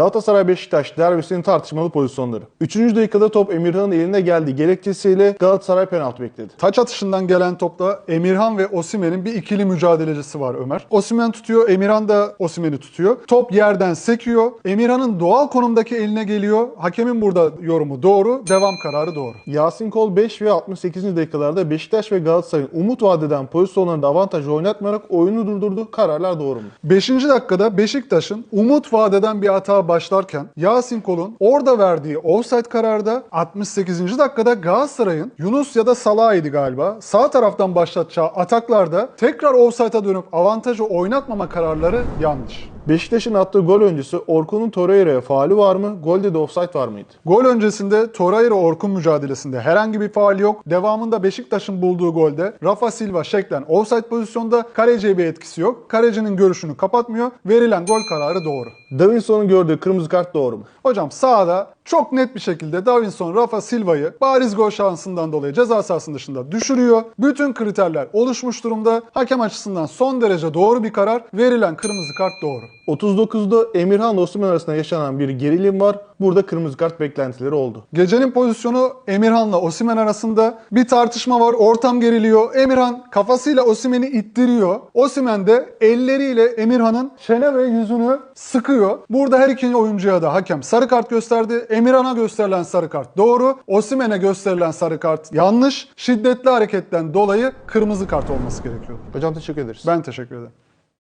Galatasaray Beşiktaş derbisinin tartışmalı pozisyonları. 3. dakikada top Emirhan'ın eline geldiği gerekçesiyle Galatasaray penaltı bekledi. Taç atışından gelen topta Emirhan ve Osimen'in bir ikili mücadelecisi var Ömer. Osimen tutuyor, Emirhan da Osimen'i tutuyor. Top yerden sekiyor. Emirhan'ın doğal konumdaki eline geliyor. Hakemin burada yorumu doğru, devam kararı doğru. Yasin Kol 5 ve 68. dakikalarda Beşiktaş ve Galatasaray'ın umut vadeden pozisyonlarında avantaj oynatmayarak oyunu durdurdu. Kararlar doğru mu? 5. dakikada Beşiktaş'ın umut vadeden bir hata başlarken Yasin Kol'un orada verdiği offside kararda 68. dakikada Galatasaray'ın Yunus ya da Salah'ydı galiba sağ taraftan başlatacağı ataklarda tekrar offside'a dönüp avantajı oynatmama kararları yanlış. Beşiktaş'ın attığı gol öncesi Orkun'un Torreira'ya faali var mı? Golde de offside var mıydı? Gol öncesinde Torreira Orkun mücadelesinde herhangi bir faal yok. Devamında Beşiktaş'ın bulduğu golde Rafa Silva şeklen offside pozisyonda kaleciye bir etkisi yok. Kalecinin görüşünü kapatmıyor. Verilen gol kararı doğru. Davinson'un gördüğü kırmızı kart doğru mu? Hocam sahada çok net bir şekilde Davinson Rafa Silva'yı bariz gol şansından dolayı ceza sahasının dışında düşürüyor. Bütün kriterler oluşmuş durumda. Hakem açısından son derece doğru bir karar. Verilen kırmızı kart doğru. 39'da Emirhan Osman arasında yaşanan bir gerilim var. Burada kırmızı kart beklentileri oldu. Gecenin pozisyonu Emirhan'la Osimen arasında bir tartışma var. Ortam geriliyor. Emirhan kafasıyla Osimen'i ittiriyor. Osimen de elleriyle Emirhan'ın çene ve yüzünü sıkıyor. Burada her iki oyuncuya da hakem sarı kart gösterdi. Emirhan'a gösterilen sarı kart doğru. Osimen'e gösterilen sarı kart yanlış. Şiddetli hareketten dolayı kırmızı kart olması gerekiyordu. Hocam teşekkür ederiz. Ben teşekkür ederim.